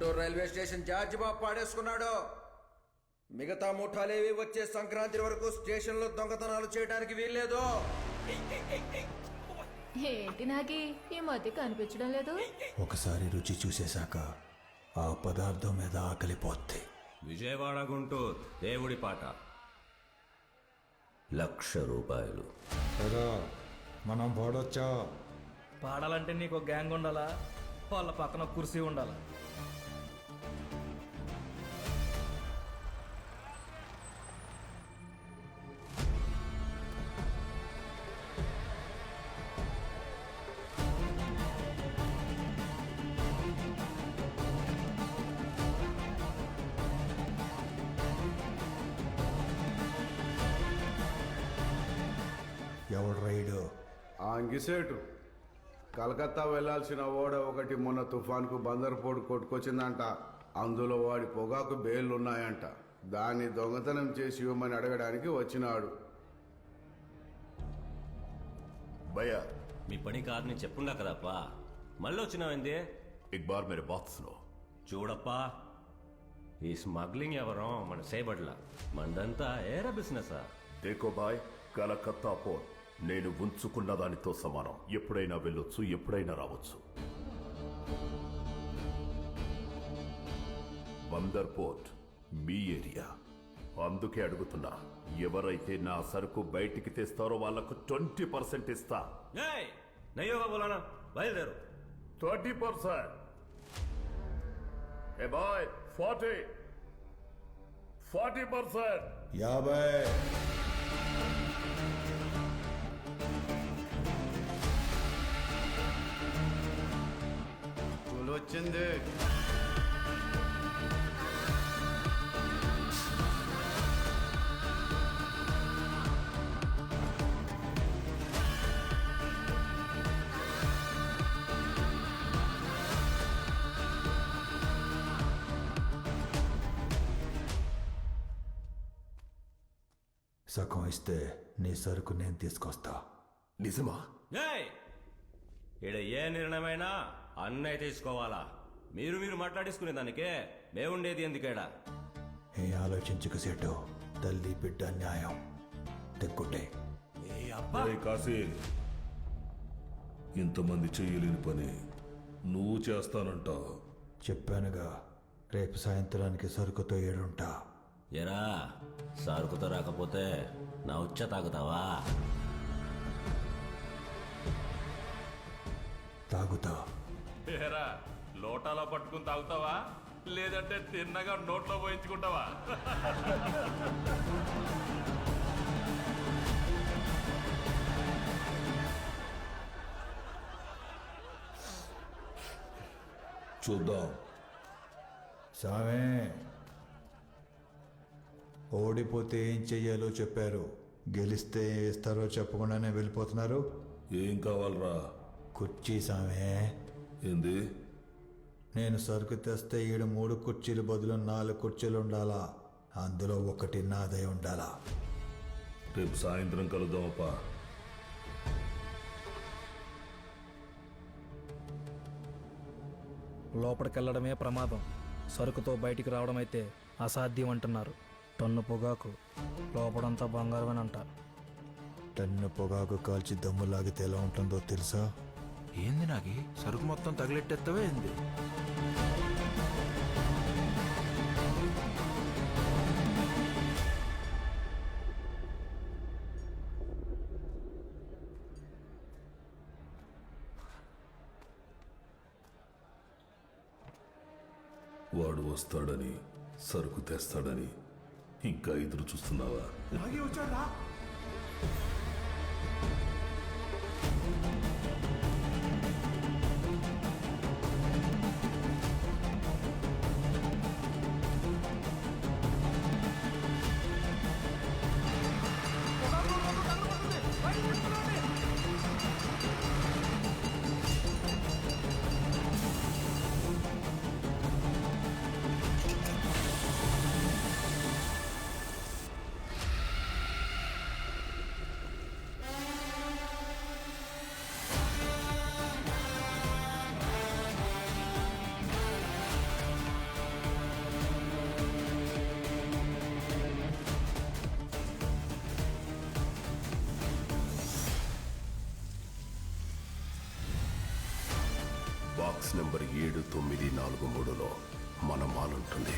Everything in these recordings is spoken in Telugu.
Guntur railway station George Babu పాడేసుకున్నాడు. మిగతా ముఠాలేవి వచ్చే సంక్రాంతి వరకు స్టేషన్లో దొంగతనాలు చేయడానికి వీల్లేదు. ఏంటి నాకి? ఈ మధ్య కనిపించడం లేదు. ఒకసారి రుచి చూసేశాక ఆ పదార్థం మీద ఆకలిపోద్ది విజయవాడ గుంటూరు దేవుడి పాట. లక్ష రూపాయలు. మనం పాడొచ్చా? పాడాలంటే నీకు ఒక గ్యాంగ్ ఉండాలా? వాళ్ళ పక్కన కుర్సీ ఉండాలా? ఎవడు రైడు ఆ అంగిసేటు కలకత్తా వెళ్ళాల్సిన ఓడ ఒకటి మొన్న తుఫాన్కు బందర్పోటు కొట్టుకొచ్చిందంట అందులో వాడి పొగాకు బేళ్లున్నాయంట దాన్ని దొంగతనం చేసి ఇవ్వమని అడగడానికి వచ్చినాడు भैया మీ పని కాదని చెప్పుండా కదప్పా మళ్ళీ వచ్చినావేంది एक बार मेरे बात सुनो చూడప్పా ఈ స్మగ్లింగ్ ఎవరో మన సేబడ్ల మందంతా ఏరా బిజినెసా దేకో బాయ్ కలకత్తా పోర్ట్ నేను ఉంచుకున్న దానితో సమానం. ఎప్పుడైనా వెళ్ళొచ్చు ఎప్పుడైనా రావచ్చు. బందర్ పోర్ట్ మీ ఏరియా. అందుకే అడుగుతున్నా ఎవరైతే నా సరుకు బయటికి తెస్తారో వాళ్ళకు ట్వంటీ పర్సెంట్ ఇస్తా. ఏయ్ నయ్యోగా బోలానా? బయలుదేరు. Thirty percent. ఏ బాయ్ ఫార్టీ. Forty percent. యాభై. వచ్చింది సగం ఇస్తే నీ సరుకు నేను తీసుకొస్తా నిజమా ఏయ్ ఈడ ఏ నిర్ణయమైనా అన్నయ్య తీసుకోవాలా? మీరు మీరు మాట్లాడేసుకునే దానికే మేముండేది ఎందుకేడా? ఏ ఆలోచించక సేటు తల్లి బిడ్డ న్యాయం. తెక్కుంటే. అరే కాశీ ఇంతమంది చెయ్యలేని పని నువ్వు చేస్తానంటావు చెప్పానుగా రేపు సాయంత్రానికి సరుకుతో ఏడుంటా. ఎరా సారుకుతో రాకపోతే నా ఉచ్చ తాగుతావా? తాగుతా. ఏరా లోటాలో పట్టుకుని తాగుతావా? లేదంటే తిన్నగా నోట్లో పోయించుకుంటావా? చూద్దాం. సామే ఓడిపోతే ఏం చెయ్యాలో చెప్పారు. గెలిస్తే ఏం ఇస్తారో చెప్పకుండానే వెళ్ళిపోతున్నారు. ఏం కావాలరా? కుర్చీ సామే. ఏంది? నేను సరుకు తెస్తే ఈడు మూడు కుర్చీలు బదులు నాలుగు కుర్చీలు ఉండాలా? అందులో ఒకటి నాదే ఉండాలా? రేపు సాయంత్రం కలుద్దామప్పా. లోపలికి వెళ్ళడమే ప్రమాదం. సరుకుతో బయటికి రావడం అయితే అసాధ్యం అంటున్నారు. టన్ను పొగాకు లోపడంతా బంగారమని అంట టన్ను పొగాకు కాల్చి దమ్ము లాగితే ఎలా ఉంటుందో తెలుసా? ఏంది నాకి? సరుకు మొత్తం తగిలెట్టేస్తావే ఏంది? వాడు వస్తాడని సరుకు తెస్తాడని ఇంకా ఎదురు చూస్తున్నావా? బాక్స్ నెంబర్ ఏడు తొమ్మిది నాలుగు మూడులో మన మాల్ ఉంటుంది.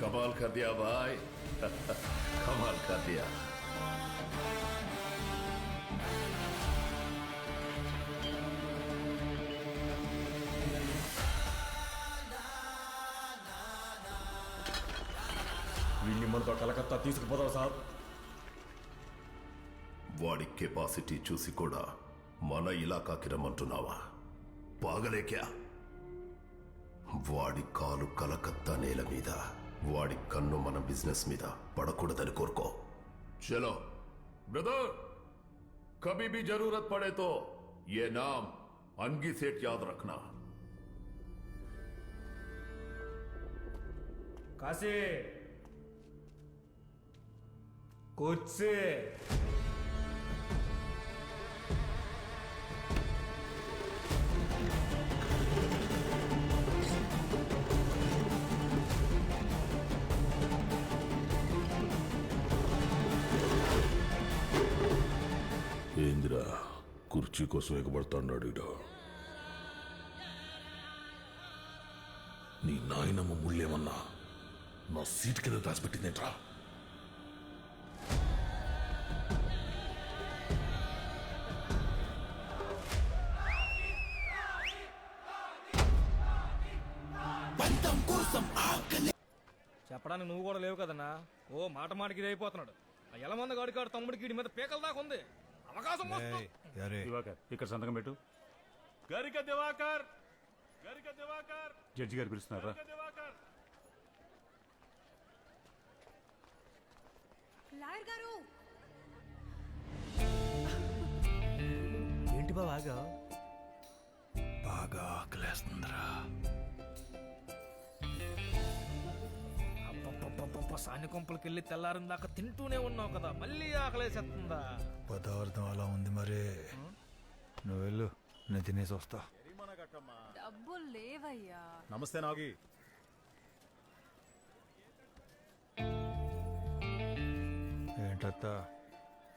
కమాల్ కద్యా బాయ్. కమాల్ కద్యా నెంబర్తో కలకత్తా తీసుకుపోతావు సార్. వాడి కెపాసిటీ చూసి కూడా మన ఇలాకాకి రమ్మంటున్నావా? బాగలేక్యా? వాడి కాలు కలకత్తా నేల మీద వాడి కన్ను మన బిజినెస్ మీద పడకూడదని కోరుకో. చలో బ్రదర్ కబీబి జరూరత్ పడేతో ఏ నామ్ అంగి సేట్ యాద్ రఖనా. కాసే కూర్చే ఏందిరా కుర్చీ కోసం ఎగబడతాడు ఈడ నీ నాయనమ్మ ముళ్ళేమన్నా నా సీట్ కింద దాచిపెట్టిందేంట్రా చెప్పడానికి నువ్వు కూడా లేవు కదన్నా. ఓ మాట మాటికి ఇది అయిపోతున్నాడు. ఆ ఎలమంద గాడికాడు తమ్ముడికి వీడి మీద పీకల దాకా ఉంది. అవకాశం వస్తుంది. అరే. దివాకర్ ఇక్కడ సంతకం పెట్టు. గరిక దివాకర్! గరిక దివాకర్! జడ్జి గారు పిలుస్తున్నారా? దివాకర్! లాయర్ గారు! ఏంటి బాగా బాగా ఆకలేస్తుందిరా. సాని కొంపలకి వెళ్ళి తెల్లారిన దాకా తింటూనే ఉన్నావు కదా మళ్ళీ ఆకలేసేస్తుందా? పదార్థం అలా ఉంది మరి. నువ్వు వెళ్ళు నేను తినేసి వస్తా. డబ్బులు లేవయ్యా. నమస్తే నాగి. ఏంటత్త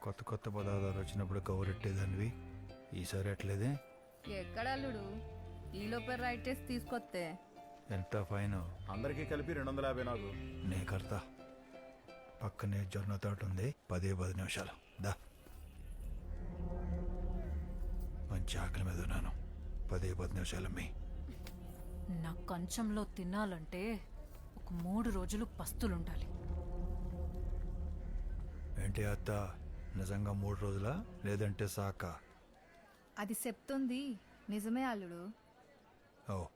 కొత్త కొత్త పదార్థాలు వచ్చినప్పుడు గౌరెట్టేదానివి? ఈసారి ఎట్లేదే? ఎక్కడల్లుడు ఈలోపే రైట్ టేస్ట్ తీసుకొస్తే ఎంత ఫైన్? అందరికీ కలిపి రెండు వందల యాభై నాకు నే కడతా పక్కనే జొన్న తోట ఉంది. పదే పది నిమిషాలు. దా. మంచి ఆకలి మీద ఉన్నాను. పదే పది నిమిషాలు మీ. నా కంచంలో తినాలంటే ఒక మూడు రోజులు పస్తులుండాలి. ఏంటి అత్త? నిజంగా మూడు రోజులా? లేదంటే సాక? అది చెప్తుంది నిజమే అల్లుడు. ఓ.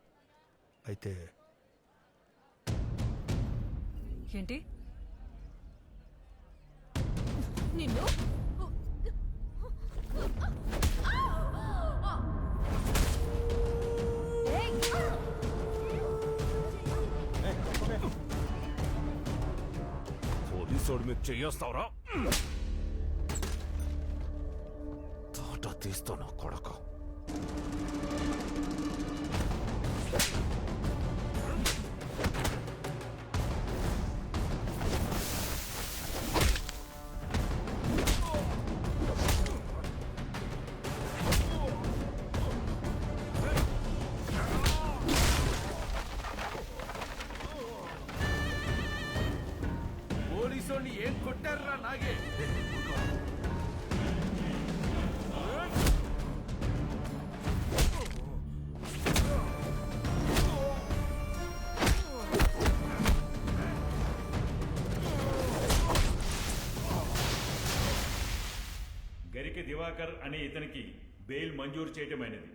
అయితే ఏంటి? నిన్ను! పోలీసోడి మీద చెయ్యేస్తావురా. తోట తీస్తాను కొడక. పోలీసు ఏం కొట్టారా నాగే? గరికి దివాకర్ అనే ఇతనికి బెయిల్ మంజూరు చేయటమైనది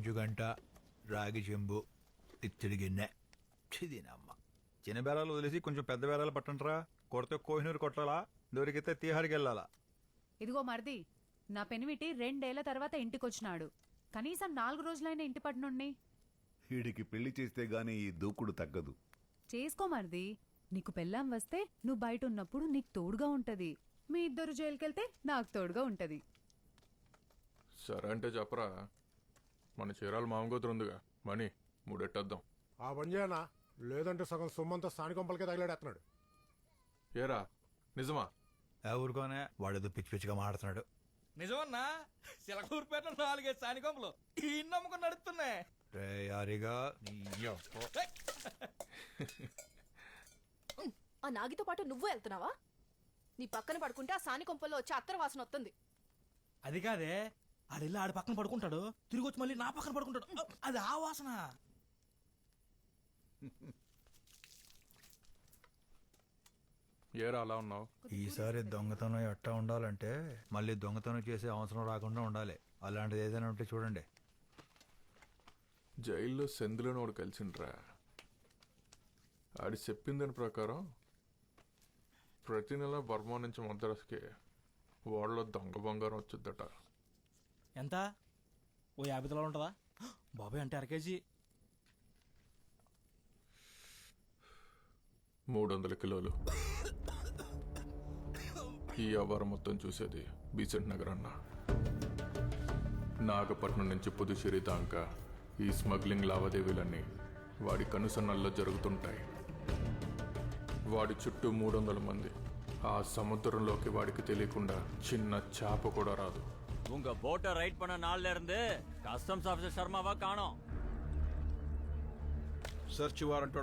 ఒక కంచు గంట రాగి చెంబు తిచ్చడి గిన్నె. చిదినమ్మ చిన్న బేరాలు వదిలేసి కొంచెం పెద్ద బేరాలు పట్టండిరా. కొడితే కోహినూరు కొట్టాలా? దొరికితే తీహారికి వెళ్ళాలా? ఇదిగో మరిది నా పెనిమిటి రెండేళ్ళ తర్వాత ఇంటికొచ్చినాడు. కనీసం నాలుగు రోజులైన ఇంటి పట్టునుండి. వీడికి పెళ్ళి చేస్తే గానీ ఈ దూకుడు తగ్గదు. చేసుకో మరిది నీకు పెళ్ళాం వస్తే నువ్వు బయట ఉన్నప్పుడు నీకు తోడుగా ఉంటది. మీ ఇద్దరు జైలుకెళ్తే నాకు తోడుగా ఉంటది. సరే అంటే చెప్పరా. మన చీరాల మామగోతురు ఉందిగా మనీ మూడెట్టేద్దాం. ఆ పని చేయనా? లేదంటే సగం సొమ్మంతా స్థానికంపలకే తగిలాడేస్తున్నాడు ఏరా నిజమా? ఆ ఊరుకోనే వాడేదో పిచ్చి పిచ్చిగా మాడుతున్నాడు నిజమన్నా? సిలకూరుపేట నాలుగైదు సానికొంపలు ఈ నడుస్తున్నాయి. రే యారిగా నీ యబ్బ. ఆ నాగితో పాటు నువ్వు వెళ్తున్నావా? నీ పక్కన పడుకుంటే ఆ సాని కొంపల్లో వచ్చి అత్తర వాసన వస్తుంది. అది కాదే ఆడెళ్ళి ఆడి పక్కన పడుకుంటాడు. తిరిగి వచ్చి మళ్ళీ నా పక్కన పడుకుంటాడు. అది ఆ వాసన. ఏరా అలా ఉన్నావు? ఈసారి దొంగతనం ఎట్టా ఉండాలంటే మళ్ళీ దొంగతనం చేసే అవసరం రాకుండా ఉండాలి. అలాంటిది ఏదైనా ఉంటే చూడండి. జైల్లో సెందులోని వాడు కలిసిండ్రా. ఆడి చెప్పిందని ప్రకారం ప్రతి నెల బర్మా నుంచి మద్రాసుకి వాళ్ళలో దొంగ బంగారం వచ్చిద్దట. ఎంత? ఓ యాభై తులాలు ఉంటుందా? బాబాయ్ అంటే అర కేజీ. మూడు వందల కిలోలు. ఈ వ్యాపారం మొత్తం చూసేది బీసెంట్ నగర్ అన్న. నాగపట్నం నుంచి పుదుచేరి దాకా ఈ స్మగ్లింగ్ లావాదేవీలన్నీ వాడి కనుసన్నల్లో జరుగుతుంటాయి. వాడి చుట్టూ మూడు వందల మంది. ఆ సముద్రంలోకి వాడికి తెలియకుండా చిన్న చేప కూడా రాదు. உங்க போட்டை ரைட் பண்ண நாள்ல இருந்து கஸ்டம்ஸ் ஆபீசர் சர்மாவா காணோம். சர்ச் வாரண்டோட